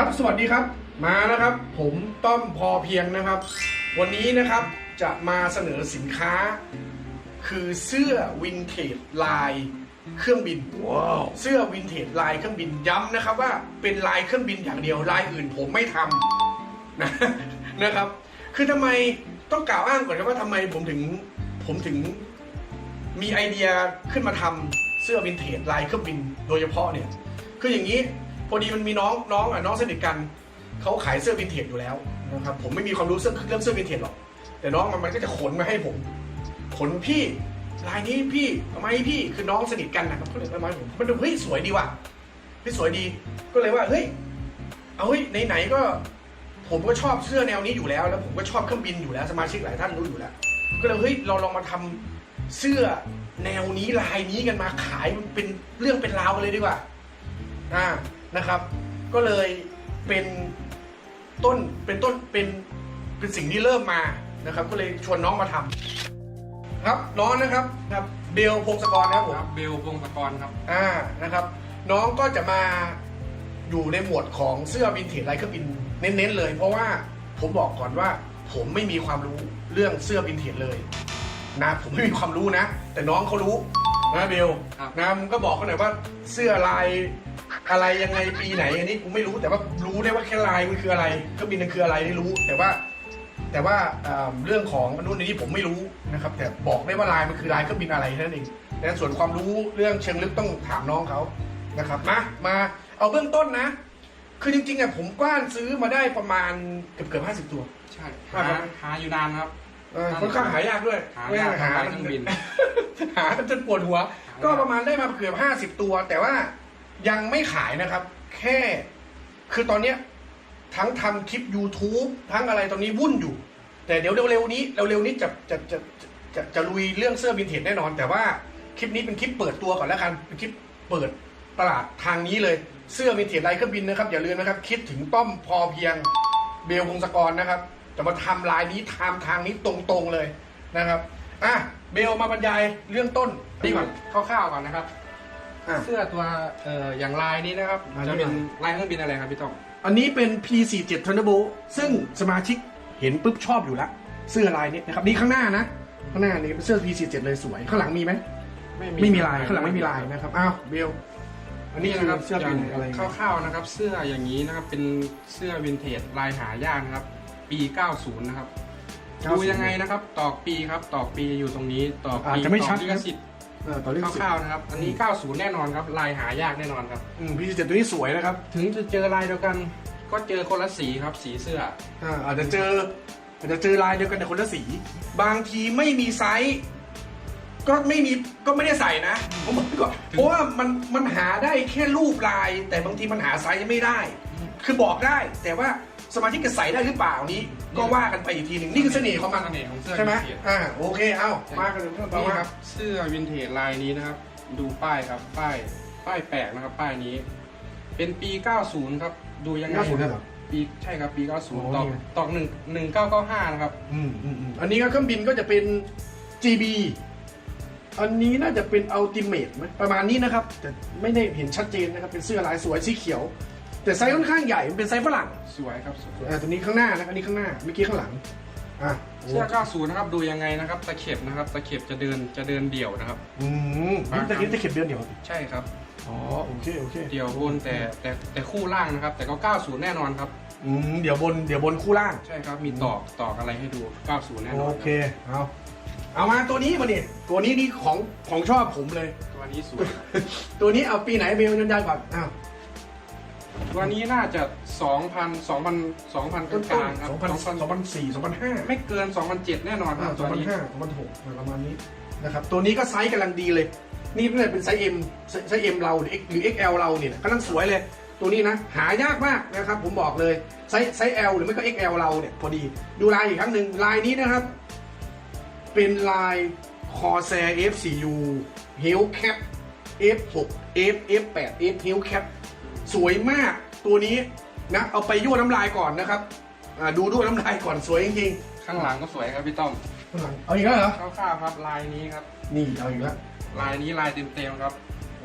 ครับสวัสดีครับมานะครับ ผมต้อมพอเพียงนะครับ วันนี้นะครับจะมาเสนอสินค้า คือเสื้อวินเทจลายเครื่องบินว้าวเสื้อวินเทจลายเครื่องบินย้ำนะครับว่าเป็นลายเครื่องบินอย่างเดียวลายอื่นผมไม่ทำนะนะครับ คือทำไมต้องกล่าวอ้างก่อนครับว่าทำไมผมถึงผมถึงมีไอเดียขึ้นมาทำเสื้อวินเทจลายเครื่องบินโดยเฉพาะเนี่ยคืออย่างนี้ พอดีมันมีน้องน้องอะน้องสนิทกันเขาขายเสื้อวินเทจอยู่แล้วนะครับผมไม่มีความรู้เรื่องเรื่องเสื้อวินเทจหรอก แต่น้องมันมันก็จะขนมาให้ผม ขนพี่ลายนี้พี่ทำไมพี่คือน้องสนิทกันนะครับก็เลยเอามาให้ผมมันดูเฮ้ยสวยดีว่ะเฮ้ยสวยดีก็เลยว่าเฮ้ยเอาเฮ้ยไหนๆก็ ผมก็ชอบเสื้อแนวนี้อยู่แล้ว แล้วผมก็ชอบเครื่องบินอยู่แล้วสมาชิกหลายท่านรู้อยู่แล้ว ก็เลยเฮ้ยเราลองมาทำเสื้อแนวนี้ลายนี้กันมาขายมันเป็นเรื่องเป็นราวกันเลยดีกว่า อ่า นะครับ ก็เลยเป็นต้นเป็นต้นเป็นเป็นสิ่งที่เริ่มมานะครับ ก็เลยชวนน้องมาทำครับน้องนะครับครับเบลพงศกรนะครับผมครับเบลพงศกรครับ อ่านะครับ น้องก็จะมาอยู่ในหมวดของเสื้อวินเทจลายเครื่องบินเน้นๆเลย เพราะว่าผมบอกก่อนว่า ผมไม่มีความรู้เรื่องเสื้อวินเทจเลย นะผมไม่มีความรู้นะ แต่น้องเขารู้นะเบลครับ นะมึงก็บอกเขาหน่อยว่าเสื้อลาย อะไรยังไงปีไหนอันนี้กูไม่รู้แต่ว่ารู้ได้ว่าแค่ลายมันคืออะไรเครื่องบินมันคืออะไรนี่รู้ แต่ว่าแต่ว่าเอ่อเรื่องของมนุษย์นี้ผมไม่รู้นะครับ แต่บอกได้ว่าลายมันคือลายเครื่องบินอะไรแค่นั้นเองแต่ส่วนความรู้เรื่องเชิงลึกต้องถามน้องเขานะครับมามาเอาเบื้องต้นนะ คือจริงๆอะผมกว้านซื้อมาได้ประมาณเกือบเกือบห้าสิบตัว ใช่ครัหาบหาอยู่นานครับเออค่อนข้างหายากด้วยหายากหาหาเครื่องบิน หาจนปวดหัวหายากก็ประมาณได้มาเกือบห้าสิบตัว แต่ว่า ยังไม่ขายนะครับ แค่คือตอนเนี้ยทั้งทำคลิป YouTube ทั้งอะไรตอนนี้วุ่นอยู่ แต่เดี๋ยวเร็วๆนี้เร็วๆนี้จะจะจะจะจะลุยเรื่องเสื้อวินเทจแน่นอน แต่ว่าคลิปนี้เป็นคลิปเปิดตัวก่อนแล้วกันเป็นคลิปเปิดตลาดทางนี้เลยเสื้อวินเทจลายเครื่องบินนะครับอย่าลืมนะครับคิดถึงต้อมพอเพียงเบลพงศกรนะครับจะมาทำลายนี้ทำทางนี้ตรงๆเลยนะครับอะเบลมาบรรยายเรื่องต้นนี่นี่ก่ก่อนคร่าวๆก่อนนะครับ อะ เสื้อตัวเอ่ออย่างลายนี้นะครับลายนี้ จะเป็นลายเครื่องบินอะไรครับพี่ต้อมอันนี้เป็น P47 Thunderbolt ซึ่งสมาชิกเห็นปุ๊บชอบอยู่แล้วเสื้อลายนี้นะครับนี่ข้างหน้านะ ข้างหน้านี่เป็นเสื้อ P47 เลยสวยข้างหลังมีไหมไม่มีลายข้างหลังไม่มีลายนะครับอ้าวเบลอันนี้นี่คือนะครับเสื้อเป็นอะไรคร่าวๆนะครับ เสื้ออย่างนี้นะครับเป็นเสื้อวินเทจลายหายากนะครับ ปี 90 นะครับ ดูยังไงนะครับ ตอกปีครับ ตอกปีอยู่ตรงนี้ ตอกอาจปีจะไม่ตอชัดกลิขสิทธิ์ เออต่อเรื่องคร่าวๆนะครับ อันนี้ 90 แน่นอนครับ ลายหายากแน่นอนครับ อืม P47 ตัวนี้สวยนะครับถึงจะเจอลายเดียวกัน ก็เจอคนละสีครับ สีเสื้อ อ่าอาจจะเจอ อาจจะเจอลายเดียวกันแต่คนละสี บางทีไม่มีไซส์ก็ไม่มีก็ไม่ได้ใส่นะผมบอกไว้ก่อนเพราะว่ามันมันหาได้แค่รูปลาย แต่บางทีมันหาไซส์ไม่ได้ คือบอกได้ แต่ว่า สมาชิกจะใส่ได้หรือเปล่านี้ ก็ว่ากันไปอีกทีหนึ่งนี่คือเสน่ห์ของมันเสน่ห์ของเสื้อใช่ไหมวินเทจอ่าโอเคเอามากันเลยต่อนี่มาครับเสื้อวินเทจลายนี้นะครับ ดูป้ายครับป้ายป้ายแปลกนะครับ ป้ายนี้ เป็นปี 90 ครับ ดูยังไง90เลยเหรอปีใช่ครับปีโอ้90 ตอกนี่ไง ตอกหนึ่งหนึ่งเก้าเก้าห้านะครับ อืมอืมอืมอันนี้ก็เครื่องบินก็จะเป็น GB อันนี้น่าจะเป็น Ultimate ไหมประมาณนี้นะครับ แต่ไม่ได้เห็นชัดเจนนะครับ เป็นเสื้อลายสวยสีเขียว แต่ไซส์ค่อนข้างใหญ่มันเป็นไซส์ฝรั่งสวยครับสวยอ่าตัวนี้ข้างหน้านะอันนี้ข้างหน้าเมื่อกี้ข้างหลังอะเสื้อ90นะครับดูยังไงนะครับตะเข็บนะครับตะเข็บจะเดินจะเดินเดี่ยวนะครับ อืมนี่ตะกี้ตะเข็บเดือนเดียวใช่ครับ อ๋อโอเคโอเคเดี่ยวบนแต่แต่แต่คู่ล่างนะครับ แต่ก็90แน่นอนครับอืมเดี๋ยวบนเดี๋ยวบนคู่ล่าง ใช่ครับมีตอกตอกอะไรให้ดู90แน่นอนโอเคเอาเอามาตัวนี้มาดิตัวนี้นี่ของของชอบผมเลย ตัวนี้สวย ตัวนี้เอาปีไหนเบลยันยันก่อนอ้าวตั วนี้น่าจะ 2,000 2,000 2,000ต้นกต้นลางๆครับสองพันสองพันสี่สองพันห้าไม่เกิน 2,007 แน่นอนคอ่ารับสตัอวงพันนี้ห้าสองพันหกประมาณนี้นะครับตัวนี้ก็ไซส์กำลังดีเลย นี่น่าจะเป็นไซส์ M ไซส์ไซส์ M เราหรือ X หรือ XL เราเนี่ยกำลังสวยเลย ตัวนี้นะ หายากมากนะครับ ผมบอกเลยไซส์ไซส์ L หรือไม่ก็ XL เราเนี่ยพอดีดูลายอีกครั้งหนึ่งลายนี้นะครับ เป็นลาย Corsair F4U Hellcat F6 F F8 F Hellcat สวยมาก ตัวนี้นะเอาไปยั่วน้ำลายก่อนนะครับอ่าดูด้วยน้ำลายก่อนสวยจริงข้างหลังก็สวยครับพี่ต้อมๆข้างหลังเอาอีกแล้วเหรอคร่าวๆครับลายนี้ครับ นี่เอาอีกแล้วลายนี้ลายเต็มๆครับ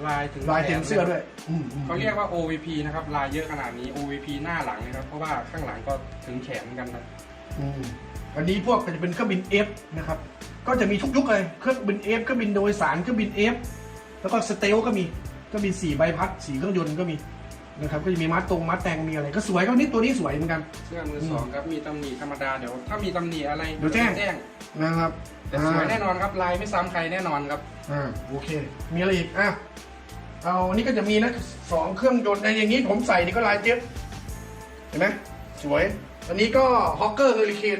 ลายถึงลายเต็มแขนเสื้อด้วยอืมอืมเขาเรียกว่า OVP นะครับลายเยอะขนาดนี้ OVP หน้าหลังนะครับ เพราะว่าข้างหลังก็ถึงแขนเหมือนกันนะอืมอันนี้พวกจะเป็นเครื่องบิน F นะครับก็จะมีทุกยุคเลยเครื่องบิน F เครื่องบินโดยสารเครื่องบิน F แล้วก็สเตลก็มีเครื่องบินสี่ใบพัดสี่เครื่องยนต์ก็มี นะครับก็จะมีมัดตรงมัดแต่งมีอะไร ก็สวยก็นี่ตัวนี้สวยเหมือนกัน เสื้อมือสองครับมีตำหนิธรรมดาเดี๋ยวถ้ามีตำหนิอะไรเดี๋ยวแจ้ง แจ้งนะครับแต่สวยแน่นอนครับลายไม่ซ้ำใครแน่นอนครับอ่าโอเค มีอะไรอีกอะเอาอันนี้ก็จะมีนะสองเครื่องยนต์ไอ้อย่างนี้ผมใส่นี่ก็ลายเจ็ตเห็นไหมสวย อันนี้ก็ฮอกเกอร์เฮอริเคน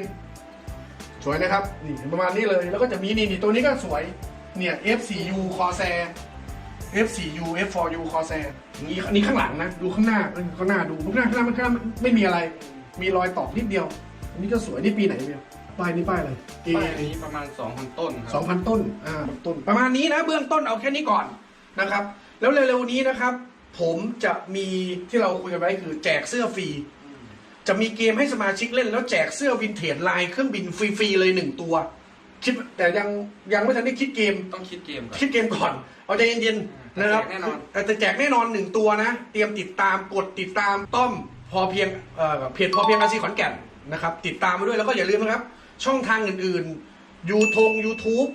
สวยนะครับนี่ประมาณนี้เลยแล้วก็จะมีนี่นี่ตัวนี้ก็สวยเนี่ย F4U Corsair F4U F4U Corsair อย่างนี้อันนี้ข้างหลังนะ ดูข้างหน้าเอ้ยข้างหน้าดูข้างหน้าข้างหน้าข้างหน้าไม่มีอะไร มีรอยตอกนิดเดียว อันนี้ก็สวยนี่ปีไหนเนี่ยป้ายนี่ป้ายอะไร A ป้ายนี้ประมาณ 2,000 ต้นคสรัอบงพันต้น อ่าต้น ประมาณนี้นะ เบื้องต้นเอาแค่นี้ก่อนนะครับ แล้วเร็วๆนี้นะครับ ผมจะมีที่เราคุยกันไว้คือแจกเสื้อฟรี จะมีเกมให้สมาชิกเล่นแล้วแจกเสื้อวินเทจลายเครื่องบินฟรีๆเลยหนึ่งตัว คิดแต่ยังยังไม่ทันได้คิดเกม ต้องคิดเกมก่อน คิดเกมก่อน เอาใจเย็นๆนะครับแจกแน่นอน แต่แจกแน่นอนหนึ่งตัวนะ เตรียมติดตามกดติดตามต้อมพอเพียงเอ่อเพจพอเพียงอาซีขอนแก่นนะครับ ติดตามมาด้วยแล้วก็อย่าลืมนะครับ ช่องทางอื่นๆยูทง YouTube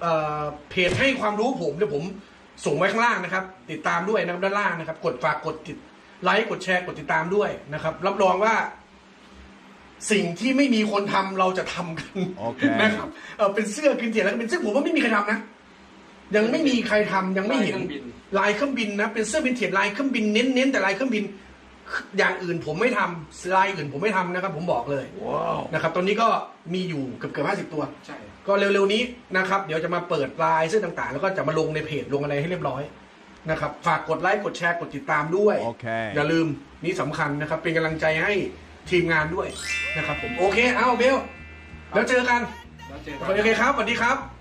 เอ่อเพจให้ความรู้ผมเดี๋ยวผมส่งไว้ข้างล่างนะครับ ติดตามด้วยนะครับด้านล่างนะครับ กดฝากกดติดไลค์กดแชร์กดติดตามด้วยนะครับ รับรองว่า สิ่งที่ไม่มีคนทำเราจะทำกันโอเคนะครับเออเป็นเสื้อกินเทียแล้วก็เป็นเสื้อผมว่าไม่มีใครทำนะยังไม่มีใครทำยังไม่เห็นลายเครื่องบินลายเครื่องบินนะเป็นเสื้อวินเทจลายเครื่องบินเน้นๆแต่ลายเครื่องบิน อย่างอื่นผมไม่ทำลายอื่นผมไม่ทำนะครับ ผมบอกเลยว้าวนะครับ ตอนนี้ก็มีอยู่เกือบเกือบห้าสิบตัวใช่ก็เร็วๆนี้นะครับ เดี๋ยวจะมาเปิดลายเสื้อต่างๆ แล้วก็จะมาลงในเพจลงอะไรให้เรียบร้อยนะครับฝากกดไลค์กดแชร์กดติดตามด้วยโอเคอย่าลืมนี่สำคัญนะครับ เป็นกำลังใจให้ ทีมงานด้วยนะครับผมโอเค เอาเบลแล้วเจอกันแล้วเจอโอกันเคครับสวัสดีครับ